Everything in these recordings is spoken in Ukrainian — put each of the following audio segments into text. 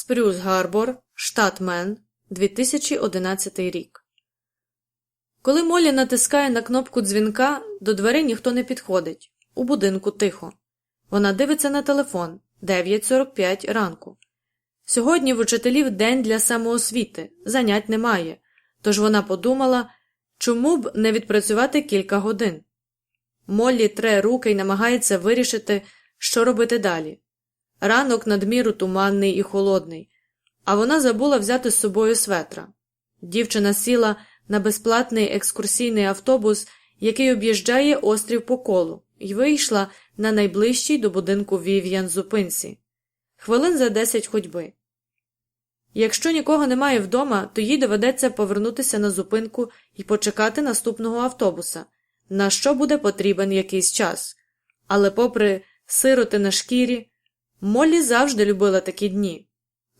Спрюс Гарбор, штат Мен, 2011 рік. Коли Молі натискає на кнопку дзвінка, до дверей ніхто не підходить. У будинку тихо. Вона дивиться на телефон 9.45 ранку. Сьогодні в учителів день для самоосвіти, занять немає, тож вона подумала, чому б не відпрацювати кілька годин. Моллі тре руки і намагається вирішити, що робити далі. Ранок надміру туманний і холодний, а вона забула взяти з собою светра. Дівчина сіла на безплатний екскурсійний автобус, який об'їжджає острів по колу, і вийшла на найближчій до будинку Вів'ян зупинці. Хвилин за десять ходьби. Якщо нікого немає вдома, то їй доведеться повернутися на зупинку і почекати наступного автобуса, на що буде потрібен якийсь час. Але, попри сироти на шкірі, Моллі завжди любила такі дні.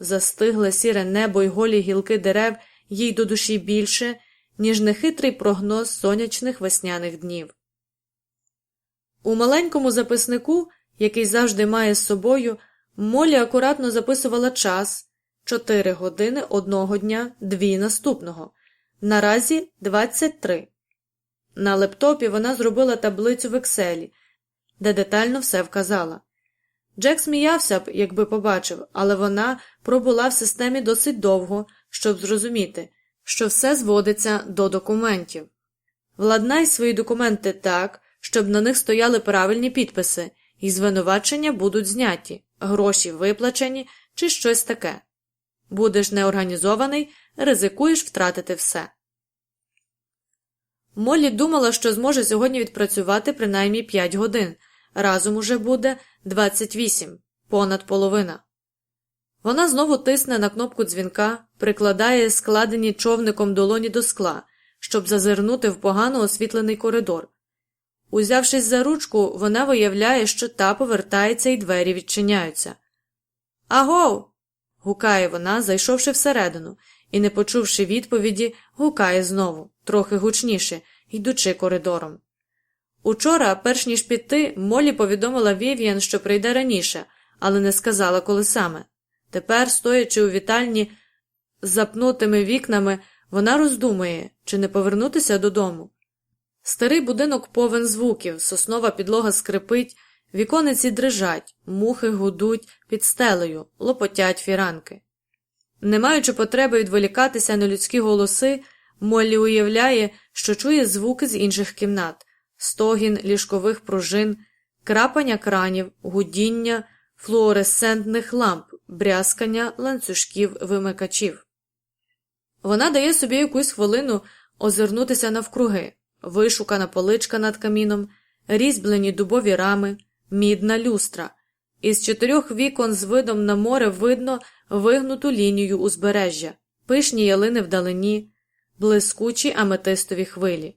Застигле сіре небо й голі гілки дерев їй до душі більше, ніж нехитрий прогноз сонячних весняних днів. У маленькому записнику, який завжди має з собою, Моллі акуратно записувала час. Чотири години одного дня, дві наступного. Наразі 23. На лептопі вона зробила таблицю в Екселі, де детально все вказала. Джек сміявся б, якби побачив, але вона пробула в системі досить довго, щоб зрозуміти, що все зводиться до документів. Владнай свої документи так, щоб на них стояли правильні підписи, і звинувачення будуть зняті, гроші виплачені чи щось таке. Будеш неорганізований, ризикуєш втратити все. Моллі думала, що зможе сьогодні відпрацювати принаймні 5 годин, разом уже буде 28, понад половина. Вона знову тисне на кнопку дзвінка, прикладає складені човником долоні до скла, щоб зазирнути в погано освітлений коридор. Узявшись за ручку, вона виявляє, що та повертається і двері відчиняються. Агов гукає вона, зайшовши всередину, і, не почувши відповіді, гукає знову, трохи гучніше, йдучи коридором. Учора, перш ніж піти, Молі повідомила Вів'ян, що прийде раніше, але не сказала, коли саме. Тепер, стоячи у вітальні з запнутими вікнами, вона роздумує, чи не повернутися додому. Старий будинок повен звуків, соснова підлога скрипить, Вікониці дрижать, мухи гудуть під стелею, лопотять фіранки. Не маючи потреби відволікатися на людські голоси, Моллі уявляє, що чує звуки з інших кімнат стогін ліжкових пружин, крапання кранів, гудіння, флуоресцентних ламп, брязкання ланцюжків вимикачів. Вона дає собі якусь хвилину озирнутися навкруги, вишукана поличка над каміном, різьблені дубові рами мідна люстра. Із чотирьох вікон з видом на море видно вигнуту лінію узбережжя, пишні ялини вдалині, блискучі аметистові хвилі.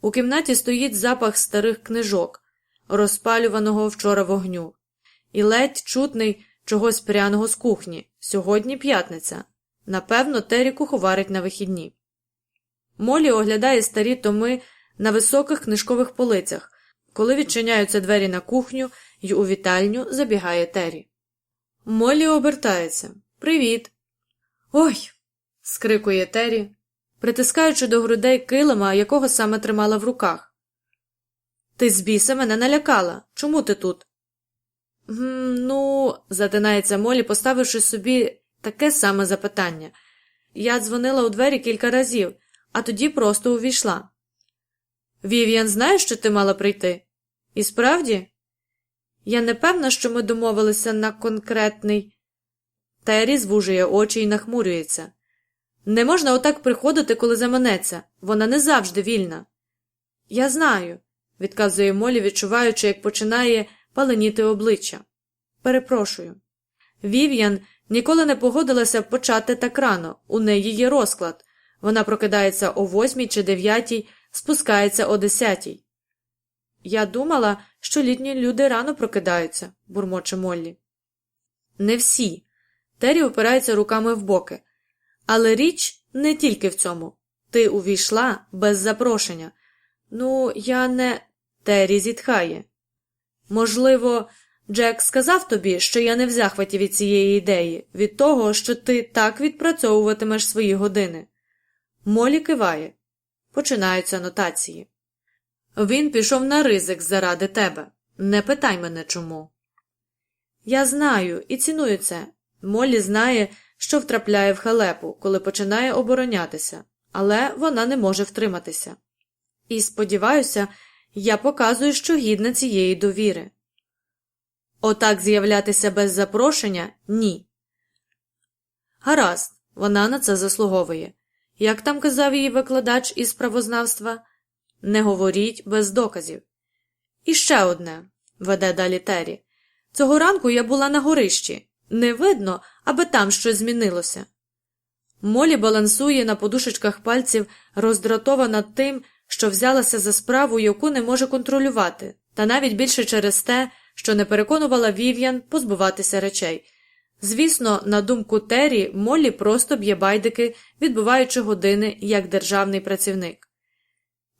У кімнаті стоїть запах старих книжок, розпалюваного вчора вогню, і ледь чутний чогось пряного з кухні. Сьогодні п'ятниця. Напевно, Террі куховарить на вихідні. Молі оглядає старі томи на високих книжкових полицях, коли відчиняються двері на кухню і у вітальню забігає Террі. Моллі обертається. Привіт. Ой. скрикує Террі, притискаючи до грудей килима, якого саме тримала в руках. Ти з біса мене налякала. Чому ти тут? Ну, затинається Молі, поставивши собі таке саме запитання. Я дзвонила у двері кілька разів, а тоді просто увійшла. Вів'ян знає, що ти мала прийти? І справді? Я не певна, що ми домовилися на конкретний. Террі звужує очі і нахмурюється. Не можна отак приходити, коли заманеться. Вона не завжди вільна. Я знаю, відказує Молі, відчуваючи, як починає паленіти обличчя. Перепрошую. Вів'ян ніколи не погодилася почати так рано. У неї є розклад. Вона прокидається о восьмій чи дев'ятій спускається о десятій. Я думала, що літні люди рано прокидаються, бурмоче Моллі. Не всі. Террі опирається руками в боки. Але річ не тільки в цьому. Ти увійшла без запрошення. Ну, я не. Террі зітхає. Можливо, Джек сказав тобі, що я не в захваті від цієї ідеї, від того, що ти так відпрацьовуватимеш свої години. Молі киває. Починаються анотації. Він пішов на ризик заради тебе. Не питай мене чому. Я знаю і ціную це. Молі знає, що втрапляє в халепу, коли починає оборонятися, але вона не може втриматися. І сподіваюся, я показую, що гідна цієї довіри. Отак з'являтися без запрошення ні. Гаразд, вона на це заслуговує. Як там казав її викладач із правознавства, не говоріть без доказів. І ще одне, веде далі Террі. Цього ранку я була на горищі. Не видно, аби там щось змінилося. Молі балансує на подушечках пальців, роздратована тим, що взялася за справу, яку не може контролювати, та навіть більше через те, що не переконувала Вів'ян позбуватися речей. Звісно, на думку Террі, Моллі просто б'є байдики, відбуваючи години як державний працівник.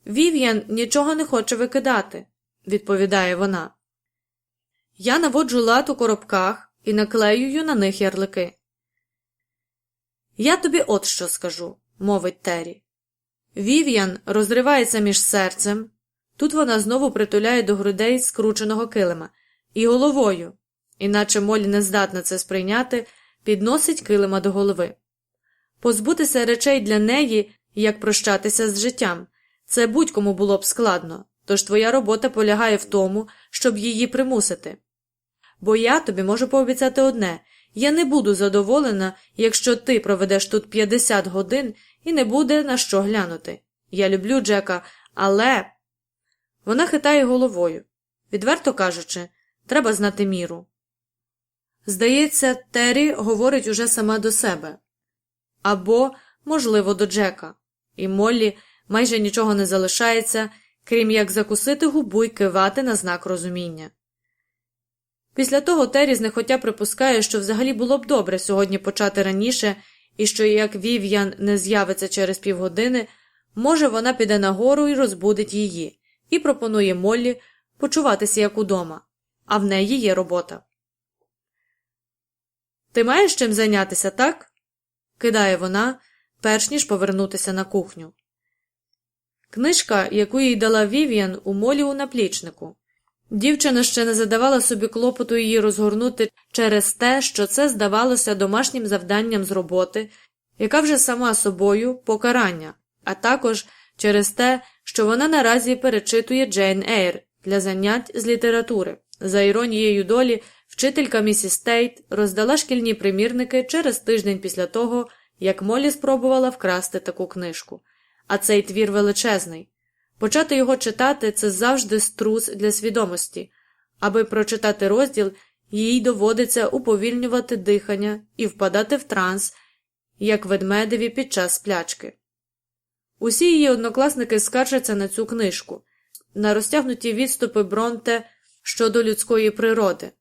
Вів'ян нічого не хоче викидати, відповідає вона. Я наводжу лад у коробках і наклеюю на них ярлики. Я тобі от що скажу, мовить Террі. Вів'ян розривається між серцем. Тут вона знову притуляє до грудей скрученого килима і головою, іначе Молі не здатна це сприйняти, підносить килима до голови. Позбутися речей для неї, як прощатися з життям, це будь-кому було б складно, тож твоя робота полягає в тому, щоб її примусити. Бо я тобі можу пообіцяти одне я не буду задоволена, якщо ти проведеш тут 50 годин і не буде на що глянути. Я люблю Джека, але. Вона хитає головою. Відверто кажучи, треба знати міру. Здається, Террі говорить уже сама до себе або, можливо, до Джека, і Моллі майже нічого не залишається, крім як закусити губу й кивати на знак розуміння. Після того Террі знехотя припускає, що взагалі було б добре сьогодні почати раніше, і що як Вів'ян не з'явиться через півгодини, може, вона піде нагору і розбудить її, і пропонує Моллі почуватися як удома, а в неї є робота. Ти маєш чим зайнятися, так? кидає вона, перш ніж повернутися на кухню. Книжка, яку їй дала Вів'ян у молі у наплічнику. Дівчина ще не задавала собі клопоту її розгорнути через те, що це здавалося домашнім завданням з роботи, яка вже сама собою покарання, а також через те, що вона наразі перечитує Джейн Ейр для занять з літератури. За іронією долі, вчителька місіс Тейт роздала шкільні примірники через тиждень після того, як Молі спробувала вкрасти таку книжку. А цей твір величезний. Почати його читати це завжди струс для свідомості. Аби прочитати розділ, їй доводиться уповільнювати дихання і впадати в транс, як ведмедеві під час сплячки. Усі її однокласники скаржаться на цю книжку, на розтягнуті відступи Бронте щодо людської природи,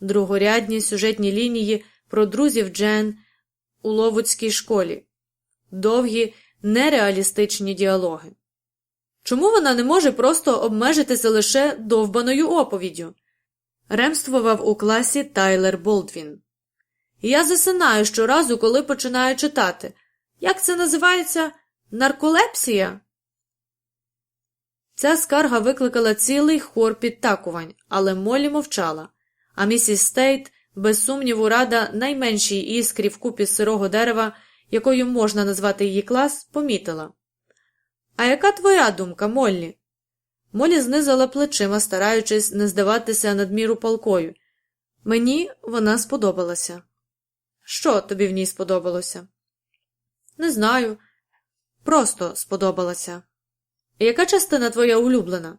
другорядні сюжетні лінії про друзів Джен у Ловудській школі, довгі нереалістичні діалоги. Чому вона не може просто обмежитися лише довбаною оповіддю? Ремствував у класі Тайлер Болдвін. Я засинаю щоразу, коли починаю читати. Як це називається нарколепсія? Ця скарга викликала цілий хор підтакувань, але Молі мовчала, а місіс Стейт, без сумніву, рада найменшій іскрі в купі сирого дерева, якою можна назвати її клас, помітила. А яка твоя думка, Моллі? Молі знизила плечима, стараючись не здаватися надміру палкою. Мені вона сподобалася. Що тобі в ній сподобалося? Не знаю. Просто сподобалася. Яка частина твоя улюблена?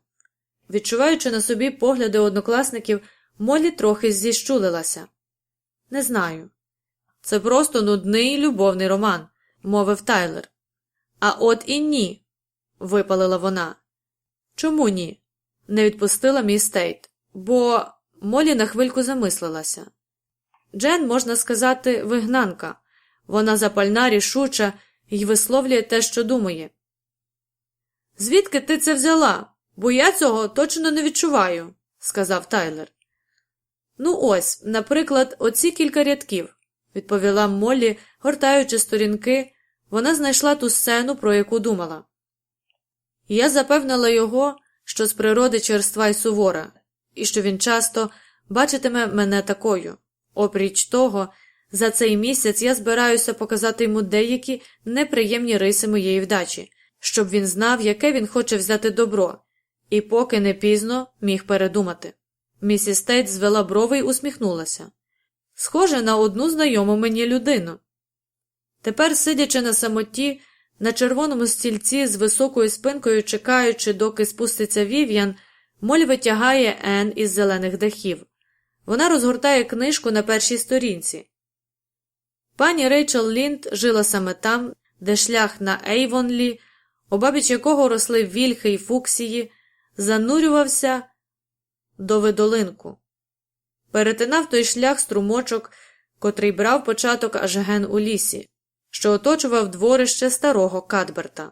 Відчуваючи на собі погляди однокласників, Молі трохи зіщулилася. Не знаю. Це просто нудний любовний роман, мовив Тайлер. А от і ні випалила вона. Чому ні? не відпустила мій стейт, бо Молі на хвильку замислилася. Джен, можна сказати, вигнанка, вона запальна, рішуча і висловлює те, що думає. Звідки ти це взяла? Бо я цього точно не відчуваю, сказав Тайлер. Ну ось, наприклад, оці кілька рядків, відповіла Моллі, гортаючи сторінки, вона знайшла ту сцену, про яку думала. Я запевнила його, що з природи черства й сувора, і що він часто бачитиме мене такою. Опріч того, за цей місяць я збираюся показати йому деякі неприємні риси моєї вдачі, щоб він знав, яке він хоче взяти добро, і поки не пізно міг передумати. Місіс Тейт звела брови й усміхнулася. Схоже на одну знайому мені людину. Тепер, сидячи на самоті, на червоному стільці з високою спинкою, чекаючи, доки спуститься вів'ян, Моль витягає Ен із зелених дахів. Вона розгортає книжку на першій сторінці. Пані Рейчел Лінд жила саме там, де шлях на Ейвонлі, обабіч якого росли вільхи й фуксії, занурювався до видолинку. Перетинав той шлях струмочок, котрий брав початок аж ген у лісі, що оточував дворище старого Кадберта.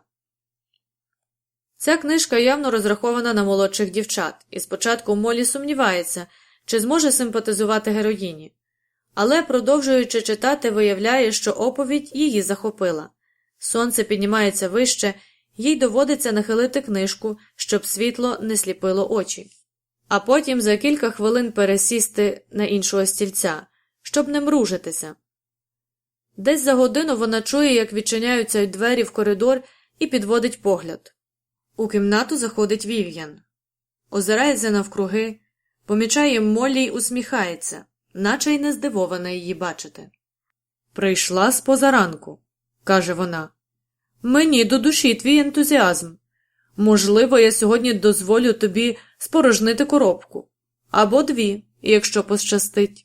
Ця книжка явно розрахована на молодших дівчат, і спочатку Молі сумнівається, чи зможе симпатизувати героїні. Але, продовжуючи читати, виявляє, що оповідь її захопила. Сонце піднімається вище, їй доводиться нахилити книжку, щоб світло не сліпило очі, а потім за кілька хвилин пересісти на іншого стільця, щоб не мружитися. Десь за годину вона чує, як відчиняються двері в коридор і підводить погляд. У кімнату заходить Вів'ян. Озирається навкруги, помічає Моллі й усміхається, наче й не здивована її бачити. Прийшла з позаранку, каже вона. Мені до душі твій ентузіазм. Можливо, я сьогодні дозволю тобі спорожнити коробку або дві, якщо пощастить.